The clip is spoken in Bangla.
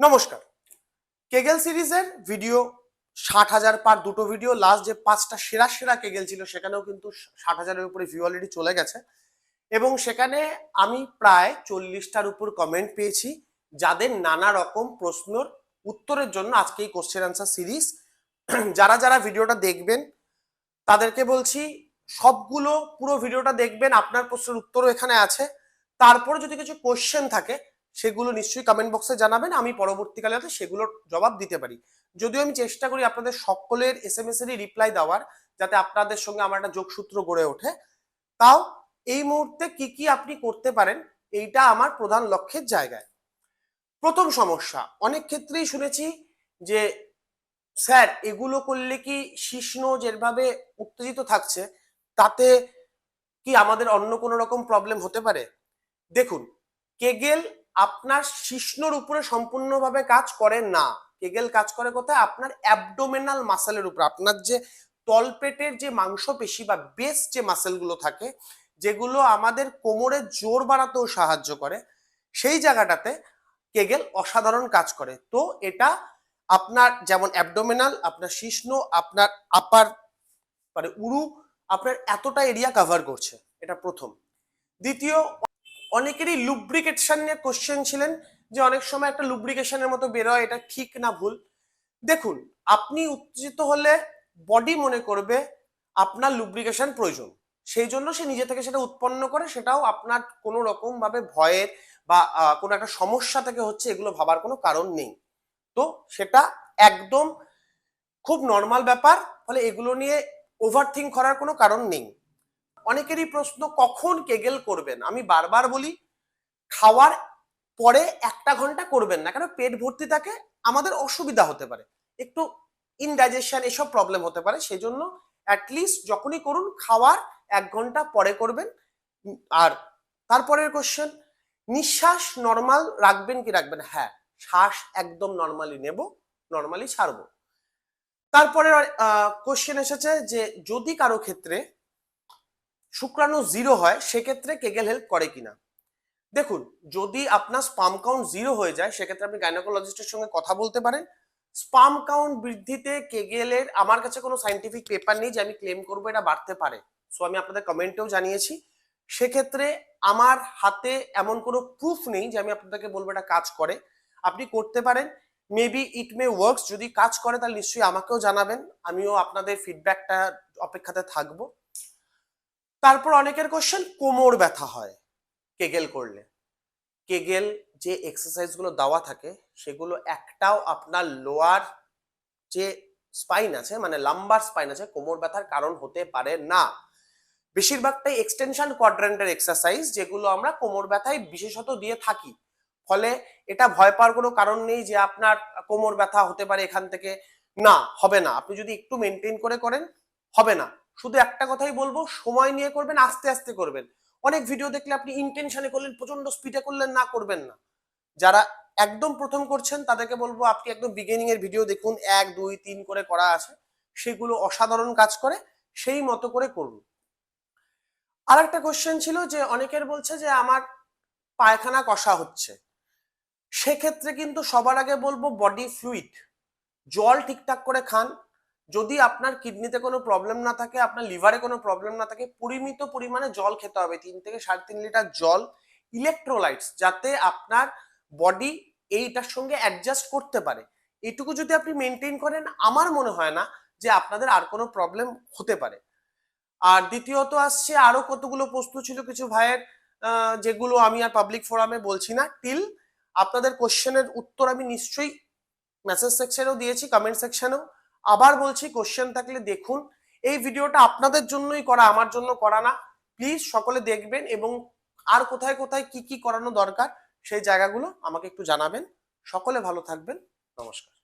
নমস্কার। কেগেল সিরিজের ভিডিও, ষাট হাজার পার দুটো ভিডিও লাস্ট যে পাঁচটা সেরা সেরা কেগেল ছিল, সেখানেও কিন্তু ষাট হাজারের উপরে ভিউ অলরেডি চলে গেছে। এবং সেখানে আমি প্রায় চল্লিশটার উপর কমেন্ট পেয়েছি, যাদের নানা রকম প্রশ্নর উত্তরের জন্য আজকে এই কোশ্চেন আনসার সিরিজ যারা যারা ভিডিওটা দেখবেন, তাদেরকে বলছি, সবগুলো পুরো ভিডিওটা দেখবেন, আপনার প্রশ্নের উত্তরও এখানে আছে। তারপরে যদি কিছু কোশ্চেন থাকে সেগুলো নিশ্চয়ই কমেন্ট বক্সে জানাবেন, আমি পরবর্তীকালে যাতে সেগুলোর জবাব দিতে পারি। যদিও আমি চেষ্টা করি আপনাদের সকলের এস এম রিপ্লাই দেওয়ার, যাতে আপনাদের সঙ্গে আমার একটা যোগসূত্র গড়ে ওঠে। তাও এই মুহূর্তে কি কি আপনি করতে পারেন, এইটা আমার প্রধান লক্ষ্যের জায়গায়। প্রথম সমস্যা, অনেক ক্ষেত্রেই শুনেছি যে, স্যার, এগুলো করলে কি শিষ্ণ যেভাবে উত্তেজিত থাকছে, তাতে কি আমাদের অন্য কোনো রকম প্রবলেম হতে পারে? দেখুন, কেগেল আপনার শিশ্নর উপরে সম্পূর্ণভাবে কাজ করে না। কেগেল কাজ করে কোথায়? আপনার অ্যাবডোমেনাল মাসেলের উপর। আপনার যে তলপেটের যে মাংসপেশি বা বেস যে মাসেলগুলো থাকে, যেগুলো আমাদের কোমরে জোর বাড়াতেও সাহায্য করে, সেই জায়গাটাতে কেগেল অসাধারণ কাজ করে। তো এটা আপনার যেমন অ্যাবডোমেনাল আপনার শিশ্ন আপনার আপার মানে উরু, আপনার এতটা এরিয়া কভার করছে। এটা প্রথম। দ্বিতীয় অনেকেরই লুব্রিকেশন নিয়ে কোশ্চেন ছিলেন যে অনেক সময় একটা লুব্রিকেশনের মতো বেরোয় এটা ঠিক না ভুল। দেখুন, আপনি উত্তেজিত হলে বডি মনে করবে আপনার লুব্রিকেশন প্রয়োজন। সেই জন্য সে নিজে থেকে সেটা উৎপন্ন করে, সেটাও আপনার কোনো রকম ভাবে ভয়ের বা কোনো একটা সমস্যা থেকে হচ্ছে এগুলো ভাবার কোনো কারণ নেই। তো সেটা একদম খুব নর্মাল ব্যাপার, ফলে এগুলো নিয়ে ওভার থিঙ্ক করার কোনো কারণ নেই। অনেকেরই প্রশ্ন, কখন কেগেল করবেন? আমি বারবার বলি, খাওয়ার পরে একটা ঘণ্টা করবেন না। কেন? পেট ভর্তি থাকে, আমাদের অসুবিধা হতে পারে। একটু ইনডাইজেশন এসব প্রবলেম হতে পারে। সেই জন্য অ্যাটলিস্ট যখনই করুন, খাওয়ার এক ঘণ্টা পরে করবেন। আর তারপরের কোশ্চেন নিঃশ্বাস নর্মাল রাখবেন কি রাখবেন? হ্যাঁ শ্বাস একদম নর্মালি নেব নর্মালি ছাড়বো। তারপরে কোশ্চেন এসেছে যে, যদি কারও ক্ষেত্রে শুক্রাণু জিরো হয়, সেক্ষেত্রে কেগেল হেল্প করে কিনা? দেখুন, যদি আপনার স্পাম কাউন্ট জিরো হয়ে যায়, সেক্ষেত্রে আপনি গাইনোকোলজিস্টের সঙ্গে কথা বলতে পারেন। স্পাম কাউন্ট বৃদ্ধিতে কেগেলের আমার কাছে কোনো সাইন্টিফিক পেপার নেই যে আমি ক্লেম করব, এটা বাড়তে পারে। সো আমি আপনাদের কমেন্টেও জানিয়েছি। সেক্ষেত্রে আমার হাতে এমন কোনো প্রুফ নেই যে আমি আপনাদেরকে বলব এটা কাজ করে। আপনি করতে পারেন। মেবি ইট মে ওয়ার্কস যদি কাজ করে, তাহলে নিশ্চয়ই আমাকেও জানাবেন। আমিও আপনাদের ফিডব্যাকটা অপেক্ষাতে থাকব। তারপর অনেকের কোশ্চেন কোমর ব্যথা হয়। কেগেল করলে। কেগেল যে এক্সারসাইজগুলো দেওয়া থাকে, সেগুলো একটাও আপনার লোয়ার যে স্পাইন আছে মানে লাম্বার স্পাইন আছে, কোমর ব্যথার কারণ হতে পারে না। বেশিরভাগটাই এক্সটেনশন কোয়াড্রেন্টের এক্সারসাইজ যেগুলো আমরা কোমর ব্যথায় বিশেষত দিয়ে থাকি। ফলে এটা ভয় পাওয়ার কোনো কারণ নেই যে আপনার কোমর ব্যথা হতে পারে এখান থেকে। না, হবে না। আপনি যদি একটু মেনটেন করে করেন, হবে না। শুধু একটা কথাই বলব, সময় নিয়ে করবেন, আস্তে আস্তে করবেন। অনেক ভিডিও দেখলে আপনি ইন্টেনশনে করলেন প্রচণ্ড স্পিডে করলেন, না করবেন না। যারা একদম প্রথম করছেন, তাদেরকে বলব, আপনি একদম বিগিনিং এর ভিডিও দেখুন, এক, দুই, তিন করে করা আছে, সেগুলো অসাধারণ কাজ করে, সেই মতো করে করুন। আর একটা কোশ্চেন ছিল যে, অনেকের বলছে যে, আমার পায়খানা কষা হচ্ছে। সেক্ষেত্রে কিন্তু সবার আগে বলব বডি ফ্লুইড জল ঠিকঠাক করে খান যদি আপনার কিডনিতে কোনো প্রবলেম না থাকে, আপনার লিভারে কোনো প্রবলেম না থাকে, পরিমিত পরিমাণে জল খেতে হবে। তিন থেকে সাড়ে তিন লিটার জল ইলেকট্রোলাইটস যাতে আপনার বডি এইটার সঙ্গে অ্যাডজাস্ট করতে পারে। এটুকু যদি আপনি মেনটেন করেন, আমার মনে হয় না যে আপনাদের আর কোনো প্রবলেম হতে পারে। আর দ্বিতীয়ত আসছে, আরও কতগুলো প্রশ্ন ছিল কিছু ভাইয়ের যেগুলো আমি আর পাবলিক ফোরামে বলছি না। টিল আপনাদের কোশ্চেনের উত্তর আমি নিশ্চয়ই মেসেজ সেকশনেও দিয়েছি কমেন্ট সেকশনেও আবার বলছি কোশ্চেন থাকলে দেখুন। এই ভিডিওটা আপনাদের জন্যই করা, আমার জন্য করা না। প্লিজ সকলে দেখবেন এবং আর কোথায় কোথায় কি কি করানো দরকার, সেই জায়গাগুলো আমাকে একটু জানাবেন। সকলে ভালো থাকবেন। নমস্কার।